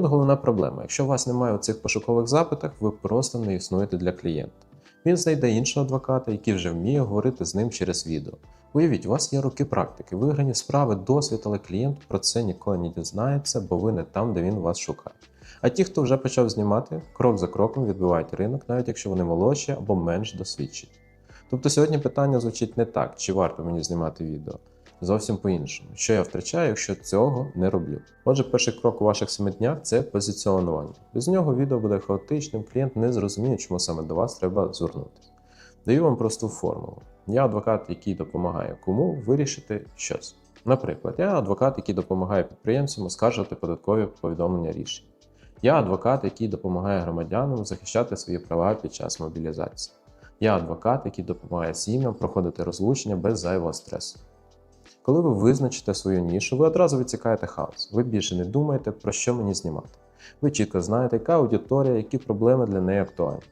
от головна проблема: якщо у вас немає цих пошукових запитах, ви просто не існуєте для клієнта. Він знайде іншого адвоката, який вже вміє говорити з ним через відео. Уявіть, у вас є роки практики, виграні справи, досвід, але клієнт про це ніколи не дізнається, бо ви не там, де він вас шукає. А ті, хто вже почав знімати, крок за кроком відбивають ринок, навіть якщо вони молодші або менш досвідчені. Тобто сьогодні питання звучить не так, чи варто мені знімати відео. Зовсім по-іншому. Що я втрачаю, якщо цього не роблю? Отже, перший крок у ваших семи днях це позиціонування. Без нього відео буде хаотичним, клієнт не зрозуміє, чому саме до вас треба звернутися. Даю вам просту формулу. Я адвокат, який допомагає кому вирішити щось. Наприклад, я адвокат, який допомагає підприємцям оскаржувати податкові повідомлення рішень. Я адвокат, який допомагає громадянам захищати свої права під час мобілізації. Я адвокат, який допомагає сім'ям проходити розлучення без зайвого стресу. Коли ви визначите свою нішу, ви одразу відсікаєте хаос. Ви більше не думаєте, про що мені знімати. Ви чітко знаєте, яка аудиторія, які проблеми для неї актуальні.